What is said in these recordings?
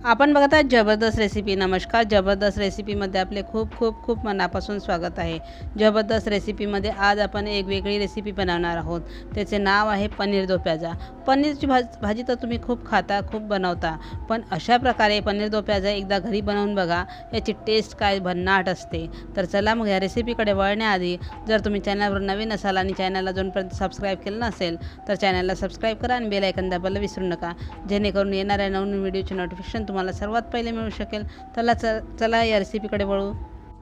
आपण बघत आहात जबरदस्त रेसिपी नमस्कार. जबरदस्त रेसिपीमध्ये आपले खूप खूप खूप मनापासून स्वागत आहे. जबरदस्त रेसिपीमध्ये आज आपण एक वेगळी रेसिपी बनवणार आहोत. त्याचे नाव आहे पनीर दो प्याजा पनीरची भाज भाजी तर तुम्ही खूप खाता खूप बनवता. पण अशा प्रकारे पनीर दो प्याजा एकदा घरी बनवून बघा याची टेस्ट काय भन्नाट असते. तर चला मग या रेसिपीकडे वळण्याआधी जर तुम्ही चॅनलवर नवीन असाल आणि चॅनलला जोपर्यंत सबस्क्राईब केलं नसेल तर चॅनलला सबस्क्राईब करा आणि बेल ऐकन दाबायला विसरू नका. जेणेकरून येणाऱ्या नवीन व्हिडिओचे नोटिफिकेशन तुम्हाला सर्वात पहिले मिळू शकेल. चला च चला या रेसिपीकडे वळू.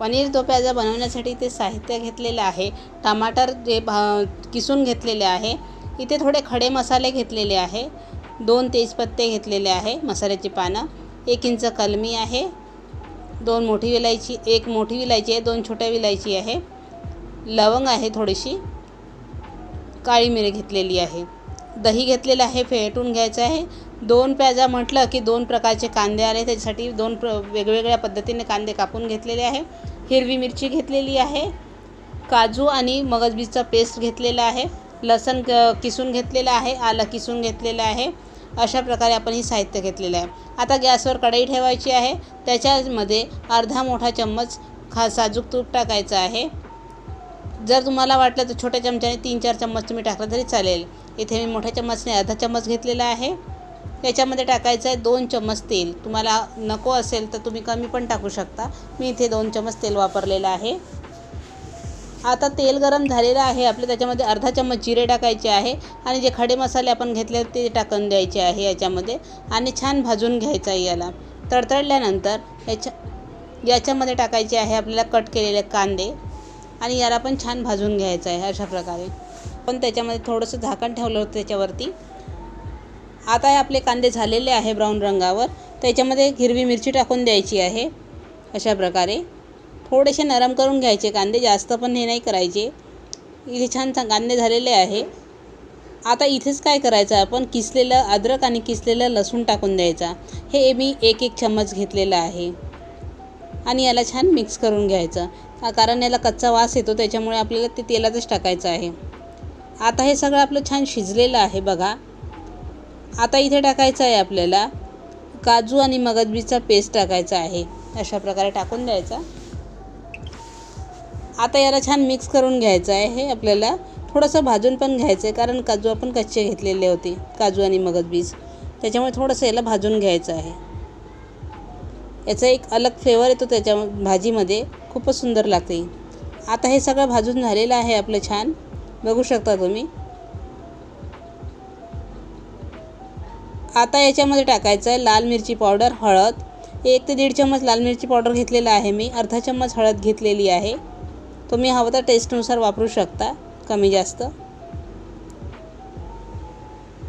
पनीर दो प्याजा बनवण्यासाठी ते साहित्य घेतलेलं आहे टमाटर जे भा किसून घेतलेले आहे इथे थोडे खडे मसाले घेतलेले आहे. दोन तेजपत्ते घेतलेले आहे मसाल्याची पानं. एक इंच कलमी आहे. दोन मोठी विलायची एक मोठी विलायची आहे दोन छोट्या विलायची आहे. लवंग आहे थोडीशी. काळी मिरी घेतलेली आहे. दही घेतलेलं आहे फेटून घ्यायचं आहे. दोन प्याजा म्हटलं की दोन प्रकारचे कांदे आले त्याच्यासाठी दोन प्र वेगवेगळ्या पद्धतीने कांदे कापून घेतलेले आहे. हिरवी मिरची घेतलेली आहे. काजू आणि मगजबीजचा पेस्ट घेतलेला आहे. लसण क किसून घेतलेलं आहे आलं किसून घेतलेलं आहे अशा प्रकारे आपण ही साहित्य घेतलेलं आहे. आता गॅसवर कढई ठेवायची आहे त्याच्यामध्ये अर्धा मोठा चम्मच खा साजूक तूप टाकायचं आहे. जर तुम्हाला वाटलं तर छोट्या चमच्याने तीन चार चम्मच तुम्ही टाकलं तरी चालेल. इथे मी मोठ्या चम्मचने अर्धा चम्मच घेतलेला आहे. याच्यामध्ये टाकायचं आहे दोन चम्मच तेल. तुम्हाला नको असेल तर तुम्ही कमी पण टाकू शकता. मी इथे दोन चम्मच तेल वापरलेलं आहे. आता तेल गरम झालेलं आहे. आपलं त्याच्यामध्ये अर्धा चम्मच जिरे टाकायचे आहे आणि जे खडे मसाले आपण घेतले ते टाकून द्यायचे आहे याच्यामध्ये आणि छान भाजून घ्यायचं आहे याला. तडतडल्यानंतर याच्या याच्यामध्ये टाकायचे आहे आपल्याला कट केलेले कांदे आणि याला पण छान भाजून घ्यायचं आहे अशा प्रकारे. पण त्याच्यामध्ये थोडंसं झाकण ठेवलं होतं त्याच्यावरती. आता हे आपले कांदे झालेले आहे ब्राऊन रंगावर. त्याच्यामध्ये हिरवी मिरची टाकून द्यायची आहे अशा प्रकारे. थोडेसे नरम करून घ्यायचे. कांदे जास्त पण हे नाही करायचे. इथे छान कांदे झालेले आहे. आता इथेच काय करायचं? आपण किसलेलं अद्रक आणि किसलेलं लसूण टाकून द्यायचा. हे मी एक एक चम्मच घेतलेलं आहे. आणि याला छान मिक्स करून घ्यायचं. कारण याला कच्चा वास येतो त्याच्यामुळे आपल्याला ते तेलातच टाकायचं आहे. आता हे सगळं आपलं छान शिजलेलं आहे बघा. आता इथे टाकायचं आहे आपल्याला काजू आणि मगजबीचा पेस्ट टाकायचा आहे. अशा प्रकारे टाकून द्यायचा. आता याला छान मिक्स करून घ्यायचं आहे. हे आपल्याला थोडंसं भाजून पण घ्यायचं आहे कारण काजू आपण कच्चे घेतलेले होते काजू आणि मगजबीज त्याच्यामुळे थोडंसं याला भाजून घ्यायचं आहे. याचा एक अलग फ्लेवर येतो त्याच्या भाजीमध्ये. खूपच सुंदर लागते. आता हे सगळं भाजून झालेलं आहे आपलं छान. बघू शकता तुम्ही. आता याच्यामध्ये टाकायचं आहे लाल मिरची पावडर हळद. एक ते दीड चम्मच लाल मिरची पावडर घेतलेला आहे मी. अर्धा चम्मच हळद घेतलेली आहे. तुम्ही हवं तर टेस्टनुसार वापरू शकता कमी जास्त.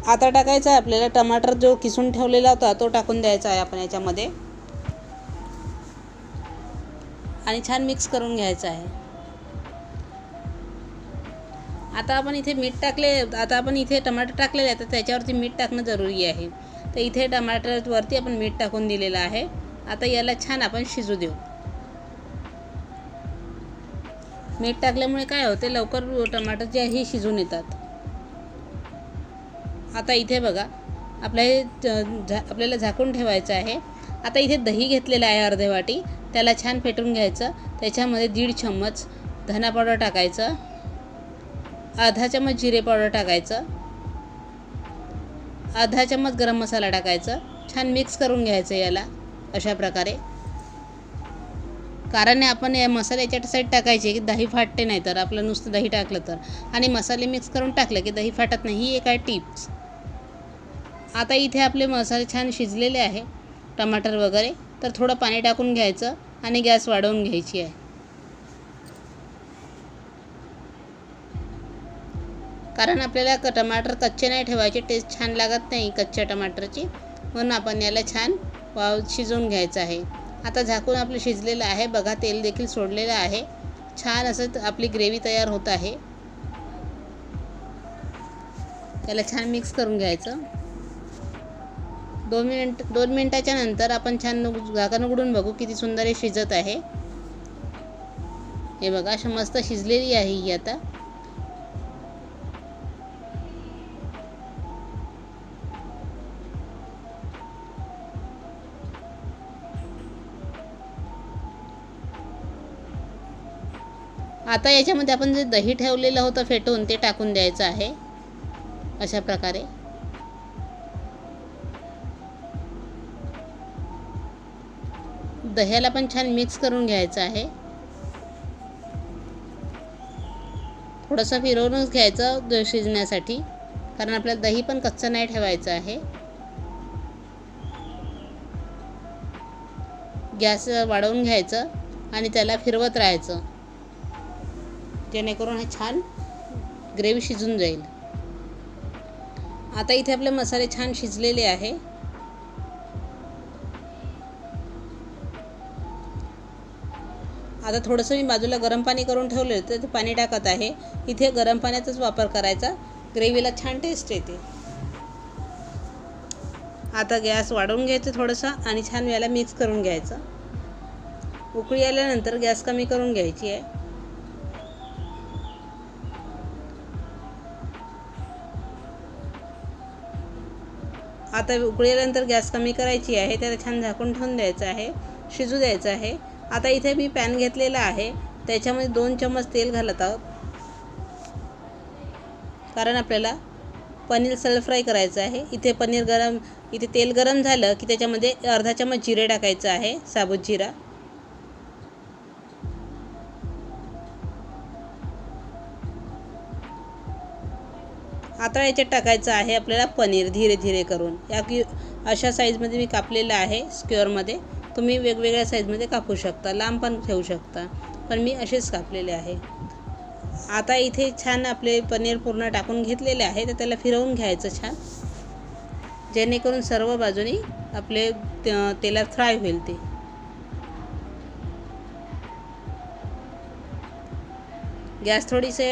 आता टाकायचं आहे आपल्याला टमाटर जो किसून ठेवलेला होता तो टाकून द्यायचा आहे आपण याच्यामध्ये. आणि छान मिक्स करून घ्यायचं आहे. आता आपण इथे मीठ टाकले आता आपण इथे टमाटर टाकलेले आहे तर त्याच्यावरती मीठ टाकणं जरुरी आहे. तर इथे टमाटरवरती आपण मीठ टाकून दिलेलं आहे. आता याला छान आपण शिजू देऊ. मीठ टाकल्यामुळे काय होते लवकर टमाटर जे आहे शिजून येतात. आता इथे बघा आपल्या हे झा आपल्याला झाकून ठेवायचं आहे. आता इथे दही घेतलेलं आहे अर्धे वाटी त्याला छान फेटून घ्यायचं. त्याच्यामध्ये दीड चम्मच धना पावडर टाकायचं. अर्धा चम्मच जिरे पावडर टाकायचं. अर्धा चम्मच गरम मसाला टाकायचं. छान मिक्स करून घ्यायचं याला अशा प्रकारे. कारण आपण या मसाल्याच्या साईड टाकायचे की दही फाटते नाही तर आपलं नुसतं दही टाकलं तर. आणि मसाले मिक्स करून टाकलं की दही फाटत नाही ही एक आहे टिप्स आता इथे आपले मसाले छान शिजलेले आहे टमाटर वगैरे. तर थोडं पाणी टाकून घ्यायचं आणि गॅस वाढवून घ्यायची आहे. कारण आपल्याला क टमाटर कच्चे नाही ठेवायचे टेस्ट छान लागत नाही कच्च्या टमाटरची. म्हणून आपण याला छान वाव शिजवून घ्यायचं आहे. आता झाकून आपलं शिजलेलं आहे. बघा तेल देखील सोडलेलं आहे. छान असं आपली ग्रेव्ही तयार होत आहे. त्याला छान मिक्स करून घ्यायचं. दोन मिनिट दोन मिनटाच्या नंतर आपण छान झाकण उघडून बघू किती सुंदर हे शिजत आहे. हे बघा अशा मस्त शिजलेली आहे ही आता. आता याच्यामध्ये आपण जे दही ठेवलेलं होतं फेटून ते टाकून द्यायचं आहे. अशा प्रकारे. दह्याला पण छान मिक्स करून घ्यायचं आहे. थोडंसं फिरवूनच घ्यायचं द शिजण्यासाठी कारण आपल्याला दही पण कच्चं नाही ठेवायचं आहे. गॅस वाढवून घ्यायचं आणि त्याला फिरवत राहायचं. जेणेकरून हे छान ग्रेव्ही शिजून जाईल. आता इथे आपले मसाले छान शिजलेले आहे. आता थोडंसं मी बाजूला गरम पाणी करून ठेवलं तर ते पाणी टाकत आहे. इथे गरम पाण्याचाच वापर करायचा ग्रेव्हीला छान टेस्ट येते. आता गॅस वाढवून घ्यायचं थोडंसं आणि छान याला मिक्स करून घ्यायचं. उकळी आल्यानंतर गॅस कमी करून घ्यायची आहे. आता उकळल्यानंतर गॅस कमी करायची आहे त्याला छान झाकून ठेवून द्यायचं आहे शिजू द्यायचं आहे. आता इथे मी पॅन घेतलेला आहे त्याच्यामध्ये दोन चम्मच तेल घालत आहोत. कारण आपल्याला पनीर सल फ्राय करायचं आहे. इथे पनीर गरम इथे तेल गरम झालं की त्याच्यामध्ये अर्धा चम्मच जिरे टाकायचं आहे साबुत जिरा. आता याच्यात टाकायचं आहे आपल्याला पनीर धीरे धीरे करून. या की अशा साईजमध्ये मी कापलेलं आहे स्क्युअरमध्ये तुम्ही वेगवेगळ्या साईजमध्ये कापू शकता लांब पण ठेवू शकता. पण मी असेच कापलेले आहे. आता इथे छान आपले पनीर पूर्ण टाकून घेतलेले आहे तर त्याला फिरवून घ्यायचं छान. जेणेकरून सर्व बाजूनी आपले तेलात फ्राय होईल ते. गॅस थोडीसे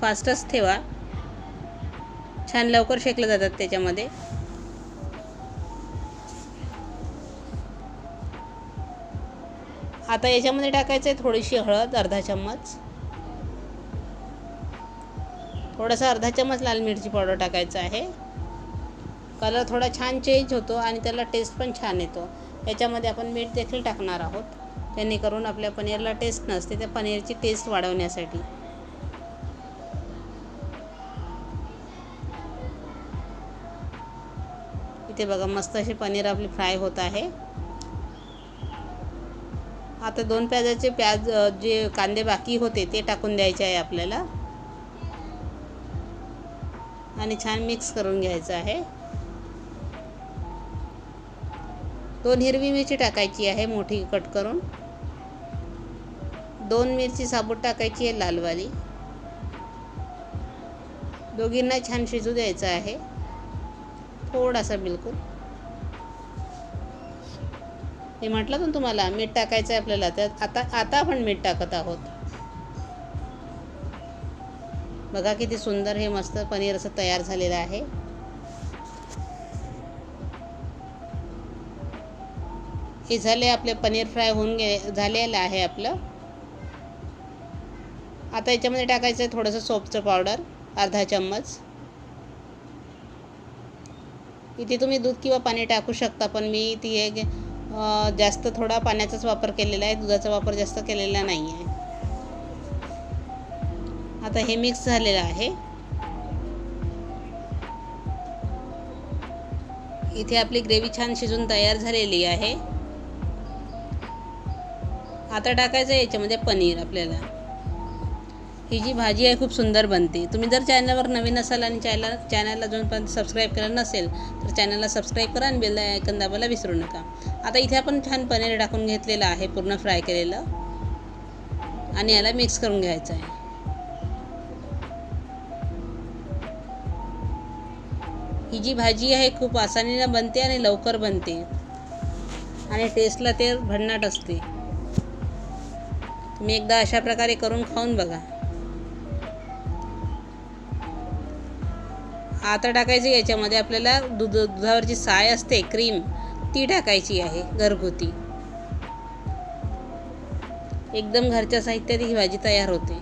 फास्टच ठेवा. छान लवकर शेकले जातात त्याच्यामध्ये. आता याच्यामध्ये टाकायचं आहे थोडीशी हळद अर्धा चम्मच. थोडासा अर्धा चम्मच लाल मिरची पावडर टाकायचं आहे. कलर थोडा छान चेंज होतो आणि त्याला टेस्ट पण छान येतो. याच्यामध्ये आपण मीठ देखील टाकणार आहोत. जेणेकरून आपल्या पनीरला टेस्ट नसते त्या पनीरची टेस्ट वाढवण्यासाठी. इथे बघा मस्त असे पनीर आपले फ्राय होत आहे. आता दोन प्याजाचे प्याज जे कांदे बाकी होते ते टाकून द्यायचे आहे आपल्याला. आणि छान मिक्स करून घ्यायचं आहे. दोन हिरवी मिरची टाकायची आहे मोठी कट करून. दोन मिरची साबूत टाकायची आहे लालवाली. दोघींना छान शिजू द्यायचं आहे. थोडासा बिलकुल. हे म्हटलं ना तुम्हाला मीठ टाकायचं आहे आपल्याला त्यात आता आता आपण मीठ टाकत आहोत. बघा किती सुंदर हे मस्त पनीर असं तयार झालेलं आहे. हे झाले आपले पनीर फ्राय होऊन गे झालेलं आहे आपलं. आता याच्यामध्ये टाकायचं आहे थोडंसं सोपचं पावडर अर्धा चम्मच. इथे तुम्ही दूध किंवा पाणी टाकू शकता पण मी ती एक जास्त थोडा पाण्याचाच वापर केलेला आहे. दुधाचा वापर जास्त केलेला नाही आहे. आता हे मिक्स झालेलं आहे. इथे आपली ग्रेव्ही छान शिजून तयार झालेली आहे. आता टाकायचं आहे याच्यामध्ये पनीर आपल्याला. ही जी भाजी आहे खूप सुंदर बनते. तुम्ही जर चॅनलवर नवीन असाल आणि चॅनल चॅनलला अजून पण सबस्क्राईब केलं नसेल तर चॅनलला सबस्क्राईब करा आणि बेल आयकन दाबायला विसरू नका. आता इथे आपण छान पनीर टाकून घेतलेलं आहे पूर्ण फ्राय केलेलं. आणि याला मिक्स करून घ्यायचं आहे. ही जी भाजी आहे खूप आसानीनं बनते आणि लवकर बनते. आणि टेस्टला ते भन्नाट असते. तुम्ही एकदा अशा प्रकारे करून खाऊन बघा. आता टाकायची याच्यामध्ये आपल्याला दूध दुधावरची साय असते क्रीम ती टाकायची आहे घरगुती. एकदम घरच्या साहित्यात ही भाजी तयार होते.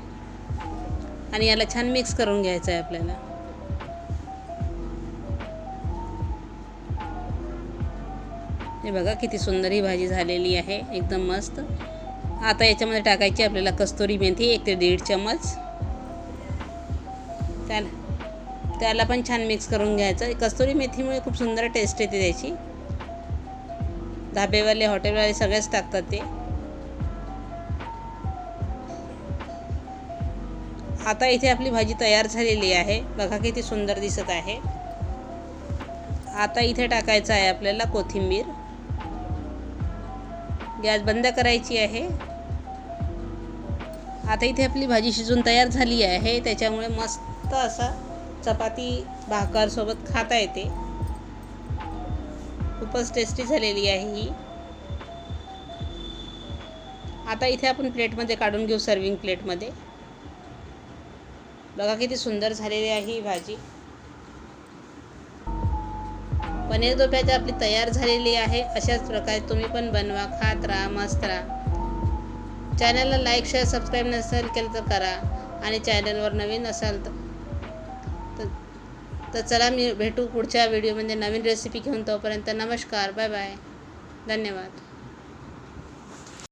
आणि याला छान मिक्स करून घ्यायचं आहे आपल्याला. हे बघा किती सुंदर ही भाजी झालेली आहे एकदम मस्त. आता याच्यामध्ये टाकायची आपल्याला कस्तुरी मेथी एक ते दीड चम्मच. चालेल त्याला पण छान मिक्स करून घ्यायचं. कस्तुरी मेथीमुळे खूप सुंदर टेस्ट येते त्याची. धाबेवाले हॉटेलवाले सगळेच टाकतात ते. आता इथे आपली भाजी तयार झालेली आहे. बघा किती सुंदर दिसत आहे. आता इथे टाकायचं आहे आपल्याला कोथिंबीर. गॅस बंद करायची आहे. आता इथे आपली भाजी शिजून तयार झाली आहे. त्याच्यामुळे मस्त असा चपाती भाकरसोबत खाता येते. खूपच टेस्टी झालेली आहे ही. आता इथे आपण प्लेटमध्ये काढून घेऊ सर्विंग प्लेटमध्ये बघा किती सुंदर झालेली आहे ही भाजी. पनीर दोप्याची आपली तयार झालेली आहे. अशाच प्रकारे तुम्ही पण बनवा खात राहा मस्त राहा. चॅनलला लाईक शेअर सबस्क्राईब नसेल केलं तर करा. आणि चॅनलवर नवीन असाल तर तर चला मी भेटू पुढच्या व्हिडिओमध्ये नवीन रेसिपी घेऊन तोपर्यंत नमस्कार बाय बाय धन्यवाद.